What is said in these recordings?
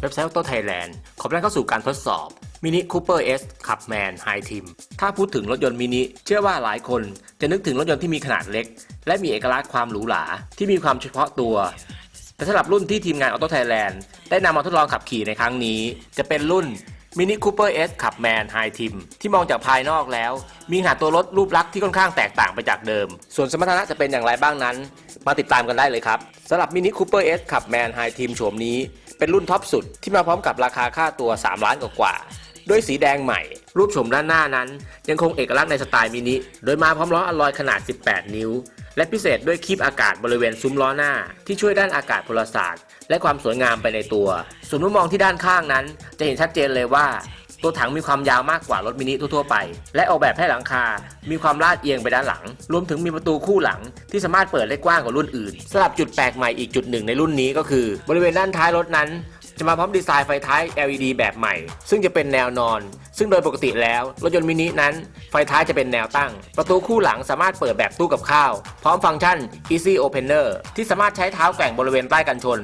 เว็บไซต์ Auto Thailand ขอต้อนรับเข้าสู่การทดสอบ Mini Cooper S Clubman High Team ถ้าพูดถึงรถยนต์มินิเชื่อว่าหลายคนจะนึกถึงรถยนต์ที่มีขนาดเล็ก และมีเอกลักษณ์ความหรูหราที่มีความเฉพาะตัวแต่สำหรับรุ่นที่ทีมงาน Auto Thailand ได้นำมาทดลองขับขี่ในครั้งนี้ จะเป็นรุ่น Mini Cooper S Clubman High Team ที่มองจากภายนอกแล้ว มีขนาดตัวรถรูปลักษณ์ที่ค่อนข้างแตกต่างไปจากเดิม ส่วนสมรรถนะจะเป็นอย่างไรบ้างนั้น มาติดตามกันได้เลยครับสำหรับ Mini Cooper S Clubman High Team โฉมนี้ เป็นรุ่นท็อปสุดที่มาพร้อมกับราคาค่าตัว 3 ล้านกว่าด้วยสีแดงใหม่ รูปโฉมด้านหน้านั้น ยังคงเอกลักษณ์ในสไตล์มินิ โดยมาพร้อมล้ออลลอยขนาด 18 นิ้ว และพิเศษด้วยคีบอากาศบริเวณซุ้มล้อหน้า ที่ช่วยด้านอากาศพลศาสตร์ และความสวยงามไปในตัว ส่วนมุมมองที่ด้านข้างนั้น จะเห็นชัดเจนเลยว่า ตัวถังมีความยาวมากกว่ารถมินิทั่วๆไป และออกแบบให้หลังคา มีความลาดเอียงไปด้านหลัง รวมถึงมีประตูคู่หลังที่สามารถเปิดได้กว้างกว่ารุ่นอื่นสำหรับจุดแปลกใหม่อีกจุดหนึ่งในรุ่นนี้ก็คือ บริเวณด้านท้ายรถนั้น จะมาพร้อมดีไซน์ไฟท้าย LED แบบใหม่ ซึ่งจะเป็นแนวนอน ซึ่งโดยปกติแล้ว รถยนต์มินินั้น ไฟท้ายจะเป็นแนวตั้ง ประตูคู่หลังสามารถเปิดแบบตู้กับข้าว พร้อมฟังก์ชัน Easy Opener ที่สามารถใช้เท้าแกว่งบริเวณใต้กันชน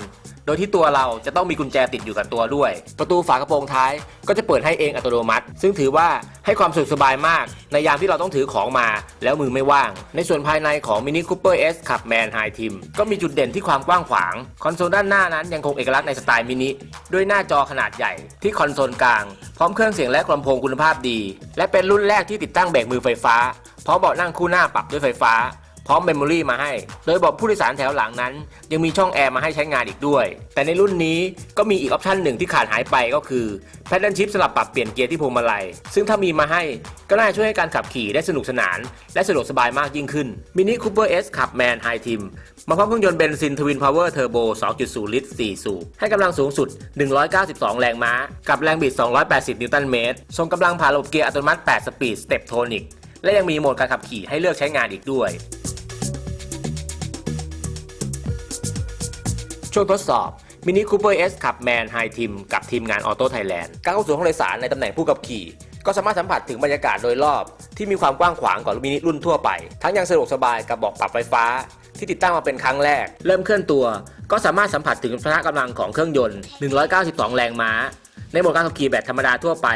โดยที่ตัวเราจะต้องมีกุญแจติดอยู่กับตัวด้วย ประตูฝากระโปรงท้ายก็จะเปิดให้เองอัตโนมัติ ซึ่งถือว่าให้ความสะดวกสบายมาก ในยามที่เราต้องถือของมาแล้วมือไม่ว่าง ในส่วนภายในของ Mini Cooper S Clubman High Team ก็มีจุดเด่นที่ความกว้างขวาง คอนโซลด้านหน้านั้นยังคงเอกลักษณ์ในสไตล์มินิด้วยหน้าจอขนาดใหญ่ที่คอนโซลกลาง พร้อมเครื่องเสียงและลำโพงคุณภาพดี และเป็นรุ่นแรกที่ติดตั้งเบรกมือไฟฟ้าพร้อมเบาะนั่งคู่หน้าปรับด้วยไฟฟ้า พร้อมเมมโมรีมาให้ โดยบอกผู้โดยสารแถวหลังนั้น ยังมีช่องแอร์มาให้ใช้งานอีกด้วย แต่ในรุ่นนี้ก็มีอีกออปชันหนึ่งที่ขาดหายไปก็คือแพดเดิลชิพสำหรับปรับเปลี่ยนเกียร์ที่พวงมาลัย ซึ่งถ้ามีมาให้ก็น่าช่วยให้การขับขี่ได้สนุกสนาน และสะดวกสบายมากยิ่งขึ้น Mini Cooper S Clubman High Team มาพร้อมเครื่องยนต์เบนซินทวินพาวเวอร์เทอร์โบ 2.0 ลิตร 4 สูบ ให้กำลังสูงสุด 192 แรงม้า กับแรงบิด 280 นิวตันเมตร ทรงกำลังผ่านระบบเกียร์อัตโนมัติ 8 สปีด สเต็ปโทนิก และยังมีโหมดการขับขี่ให้เลือกใช้งานอีกด้วย ช่วงทดสอบ Mini Cooper S Clubman High Team กับทีมงาน Auto Thailand การเข้าสู่ห้องโดยสารในตำแหน่งผู้ขับขี่ ก็สามารถสัมผัสถึงบรรยากาศโดยรอบ ที่มีความกว้างขวางกว่ามินิรุ่นทั่วไป ทั้งยังสะดวกสบายกับบอกปรับไฟฟ้า ที่ติดตั้งมาเป็นครั้งแรก เริ่มเคลื่อนตัว ก็สามารถสัมผัสถึงพละกำลังของเครื่องยนต์ 192 แรงม้า ในโหมดการขับขี่แบบธรรมดาทั่วไป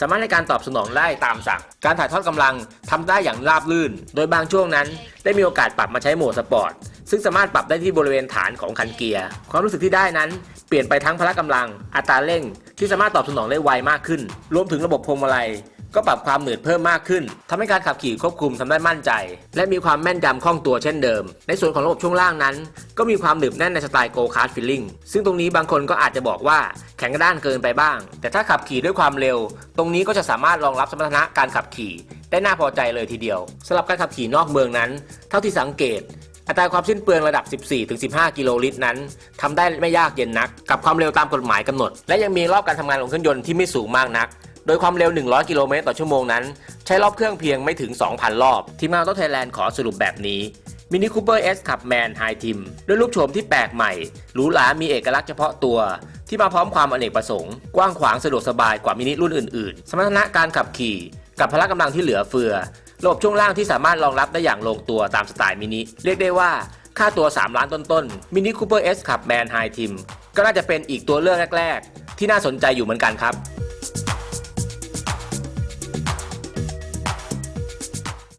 สามารถในการตอบสนองได้ตามสั่ง การถ่ายทอดกำลังทำได้อย่างราบรื่น โดยบางช่วงนั้น ได้มีโอกาสปรับมาใช้โหมดสปอร์ต ซึ่งสามารถปรับได้ที่บริเวณฐานของคันเกียร์ ความรู้สึกที่ได้นั้น เปลี่ยนไปทั้งพละกำลัง อัตราเร่ง ที่สามารถตอบสนองได้ไวมากขึ้น รวมถึงระบบพวงมาลัย ก็ปรับความหนืดเพิ่มมากขึ้นทำให้การขับขี่ควบคุมทำได้มั่นใจ และมีความแม่นยำคล่องตัวเช่นเดิม ในส่วนของระบบช่วงล่างนั้น ก็มีความหนึบแน่นในสไตล์โกคาร์ดฟิลลิ่ง ซึ่งตรงนี้บางคนก็อาจจะบอกว่าแข็งกระด้านเกินไปบ้าง แต่ถ้าขับขี่ด้วยความเร็ว ตรงนี้ก็จะสามารถรองรับสมรรถนะการขับขี่ได้น่าพอใจเลยทีเดียวสำหรับการขับขี่นอกเมืองนั้น เท่าที่สังเกต อัตราความสิ้นเปลืองระดับ 14-15 กิโลลิตรนั้นทำได้ไม่ยากเย็นนัก กับความเร็วตามกฎหมายกำหนด และยังมีรอบการทำงานของเครื่องยนต์ที่ไม่สูงมากนัก โดยความเร็ว 100 กิโลเมตรต่อชั่วโมงนั้น ใช้รอบเครื่องเพียงไม่ถึง 2,000 รอบ ทีมงานรถไทยแลนด์ขอสรุปแบบนี้ Mini Cooper S Clubman High Team ด้วยรูปโฉมที่แปลกใหม่หรูหรามีเอกลักษณ์เฉพาะตัว ที่มาพร้อมความอเนกประสงค์ กว้างขวางสะดวกสบายกว่ามินิรุ่นอื่นๆ สมรรถนะการขับขี่ กับพละกำลังที่เหลือเฟือ ระบบช่วงล่างที่สามารถรองรับได้อย่างลงตัวตามสไตล์มินิ เรียกได้ว่าค่าตัว 3 ล้านต้นๆมินิคูเปอร์เอสขับแบรนด์ไฮทิมก็น่าจะเป็นอีกตัวเลือกแรก ๆ ที่น่าสนใจอยู่เหมือนกันครับ